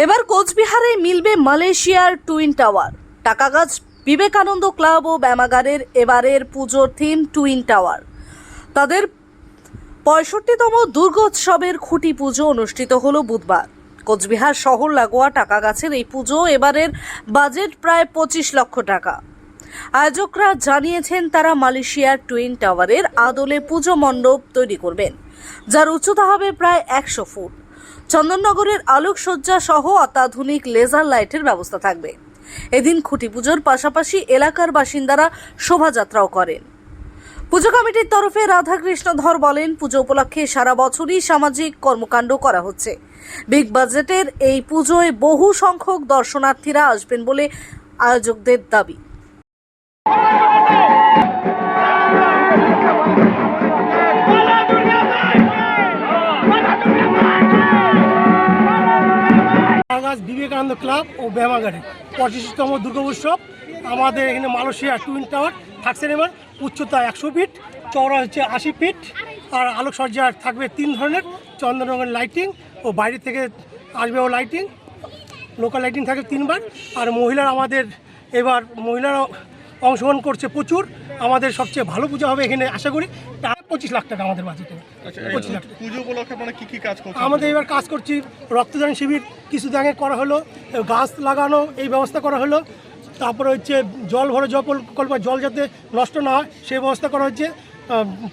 এবার কোচবিহারে মিলবে মালয়েশিয়ার টুইন টাওয়ার। টাকাগাছ বিবেকানন্দ ক্লাব ও ব্যায়ামাগারের এবারের পুজোর থিম টুইন টাওয়ার। তাদের পঁয়ষট্টিতম দুর্গোৎসবের খুঁটি পুজো অনুষ্ঠিত হলো বুধবার। কোচবিহার শহর লাগোয়া টাকা গাছের এই পুজো এবারের বাজেট প্রায় পঁচিশ লক্ষ টাকা। আয়োজকরা জানিয়েছেন তারা মালয়েশিয়ার টুইন টাওয়ারের আদলে পুজো মণ্ডপ তৈরি করবেন, যার উচ্চতা হবে প্রায় একশো ফুট। চন্দননগরের আলোকসজ্জা সহ অত্যাধুনিক লেজার লাইটের ব্যবস্থা থাকবে। এদিন খুঁটি পুজোর পাশাপাশি এলাকার বাসিন্দারা শোভাযাত্রাও করেন। পুজো কমিটির তরফে রাধাকৃষ্ণ ধর বলেন, পুজো উপলক্ষে সারা বছরই সামাজিক কর্মকাণ্ড করা হচ্ছে। বিগ বাজেটের এই পুজোয় বহু সংখ্যক দর্শনার্থীরা আসবেন বলে আয়োজকদের দাবি। বিবেকানন্দ ক্লাব ও ব্যায়ামাগারে। পঁচিশতম দুর্গা উৎসব, আমাদের এখানে মালয়েশিয়া টুইন টাওয়ার থাকছে এবার, উচ্চতা একশো ফিট, চওড়া হচ্ছে আশি ফিট, আর আলোকসজ্জা থাকবে তিন ধরনের চন্দনরঙের লাইটিং ও বাইরে থেকে আসবে ও লাইটিং লোকাল লাইটিং থাকবে তিনবার, আর মহিলারা আমাদের এবার মহিলারা অংশগ্রহণ করছে প্রচুর, আমাদের সবচেয়ে ভালো পূজা হবে এখানে, আশা করি। পঁচিশ লাখ টাকা আমাদের বাজেটে। আচ্ছা পঁচিশ লাখ পুজো উপলক্ষে আপনারা কি কি কাজ করছেন? আমাদের এবার কাজ করছি রক্তদান শিবির কিছুদিন আগে করা হলো গাছ লাগানো এই ব্যবস্থা করা হলো। তারপরে হচ্ছে জল ভরে জল কল্প জল যাতে নষ্ট না হয় সেই ব্যবস্থা করা হচ্ছে।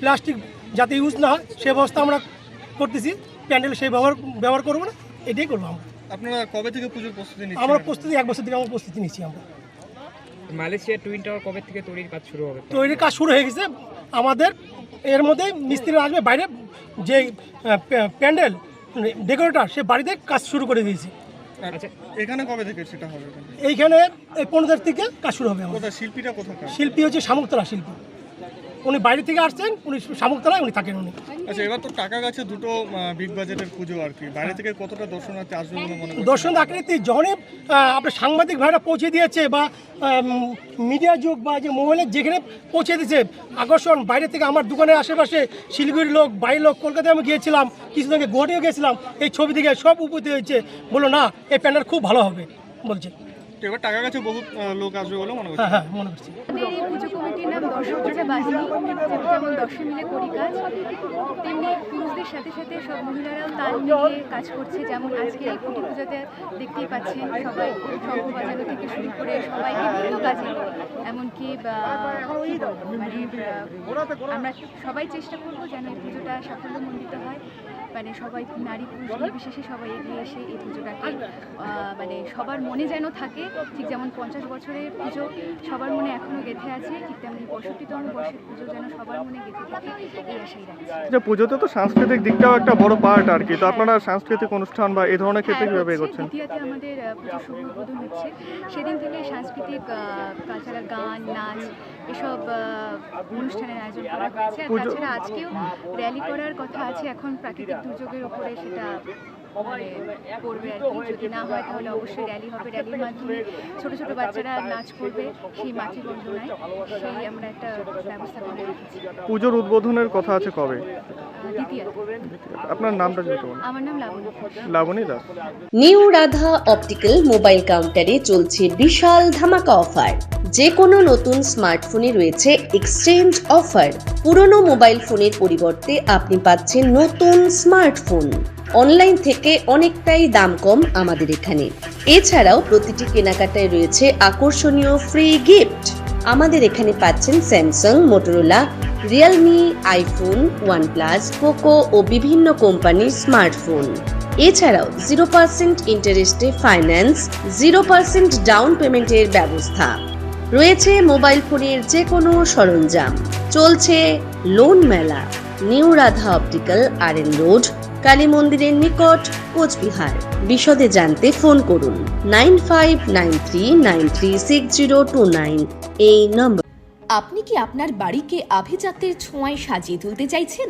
প্লাস্টিক যাতে ইউজ না হয় সেই ব্যবস্থা আমরা করতেছি। প্যান্ডেল সেই ব্যবহার ব্যবহার করব না এটাই করব আমরা। আপনারা কবে থেকে পুজোর প্রস্তুতি নিচ্ছেন? আমরা প্রস্তুতি এক বছর থেকে আমরা প্রস্তুতি নিচ্ছি আমরা। মালয়েশিয়া টুইন টাওয়ার কবে থেকে তৈরির কাজ শুরু হবে? তৈরির কাজ শুরু হয়ে গেছে। আমাদের এর মধ্যে মিস্ত্রি আসবে বাইরে যে প্যান্ডেল ডেকোরেটর সে বাড়িতে কাজ শুরু করে দিয়েছি। আচ্ছা। এখানে কবে থেকে সেটা হবে? এইখানে এই পনেরো তারিখ থেকে কাজ শুরু হবে কোথায়? শিল্পী হচ্ছে শামুকতলা শিল্পী। উনি বাইরে থেকে আসছেন উনি শামুকতলায় উনি থাকেন উনি। আচ্ছা এবার তো টাকা গাছে দুটো বিগ বাজেটের পুজো আর কি। বাইরে থেকে কতটা দর্শনার্থী আসবে বলে মনে করছেন? দর্শন আকৃতি যখনই আপনার সাংবাদিক ভাইরা পৌঁছে দিয়েছে বা মিডিয়া যুগ বা যে মোবাইলে যেখানে পৌঁছে দিয়েছে আকর্ষণ বাইরে থেকে আমার দোকানের আশেপাশে শিলিগুড়ির লোক বাইরের লোক কলকাতায় আমি গিয়েছিলাম কিছুদিন আগে গুয়াহাটিও গেছিলাম এই ছবি থেকে সব উপস্থিত হয়েছে। বলল না এই প্যান্ডেল খুব ভালো হবে। বলছে। তো এবার টাকা গাছে বহু লোক আসবে বলে মনে করছেন হ্যাঁ হ্যাঁ মনে করছি। আমাদের এই পুজো কমিটির নাম দর্শক বাহিনী যেমন দর্শন মিলে করি কাজ তেমনি পুরুষদের সাথে সাথে সব মহিলারাও তাল মিলিয়ে কাজ করছে। যেমন আজকে এই কুটি পুজোতে দেখতেই পাচ্ছেন সবাই শঙ্খ বাজানো থেকে শুরু করে সবাই বিভিন্ন কাজে এমনকি মানে আমরা সবাই চেষ্টা করব যেন এই পুজোটা সাফল্যমণ্ডিত হয়। মানে সবাই নারী পুরুষ নির্বিশেষে সবাই এগিয়ে এসে এই পুজোটাকে আহ, মানে সবার মনে যেন থাকে। ঠিক যেমন পঞ্চাশ বছরের পুজো সবার মনে এখনও গেঁথে আছে ঠিক তেমনি পঁয়ষট্টিতম বর্ষের পুজো যেন সবার মনে গেঁথে থাকে এই আশাই রাখছি। যে পুজোতে তো সাংস্কৃতিক দিকটাও একটা বড় পার্ট আর কি তো আপনারা সাংস্কৃতিক অনুষ্ঠান বা এই ধরনের ক্ষেত্রে হ্যাঁ, কীভাবে। এগোচ্ছেন? দ্বিতীয়তে আমাদের পুজোর শুভ উদ্বোধন হচ্ছে। সেদিন থেকে সাংস্কৃতিক কালচারাল গান নাচ এসব অনুষ্ঠানের আয়োজন করা হয়েছে। আর তাছাড়া আজকেও র্যালি করার কথা আছে এখন প্রাকৃতিক দুর্যোগের উপরে সেটা করবে আর কি। যদি না হয় তাহলে অবশ্যই র্যালি হবে। র্যালির মাধ্যমে ছোট ছোট বাচ্চারা নাচ করবে। সেই সেই আমরা একটা ব্যবস্থা করে রেখেছি। পুজোর উদ্বোধনের কথা আছে কবে? আপনার নামটা যদি আমার নাম Laboni Laboni Das. New Radha optical mobile কাউন্টারে চলছে বিশাল ধামাকা অফার। যে কোনো নতুন স্মার্টফোনে রয়েছে এক্সচেঞ্জ অফার। পুরনো মোবাইল ফোনের পরিবর্তে আপনি পাচ্ছেন নতুন স্মার্টফোন। অনলাইন থেকে অনেকটাই দাম কম আমাদের এখানে। এছাড়াও প্রতিটি কেনাকাটায় রয়েছে আকর্ষণীয় ফ্রি গিফট আমাদের এখানে পাচ্ছেন Samsung Motorola Realme iPhone OnePlus Poco ও বিভিন্ন কোম্পানির স্মার্টফোন এছাড়াও জিরো পার্সেন্ট ইন্টারেস্টে ফাইন্যান্স জিরো পার্সেন্ট ডাউন পেমেন্টের ব্যবস্থা। রয়েছে মোবাইল ফোনের যে কোনো সরঞ্জাম। চলছে লোন মেলা। New Radha optical R N road, Kali মন্দিরের নিকট, কোচবিহার। বিশদে জানতে ফোন করুন nine five nine three nine three six zero two nine. এই নম্বর আপনি কি আপনার বাড়িকে আভিজাত্যের ছোঁয়ায় সাজিয়ে তুলতে চাইছেন?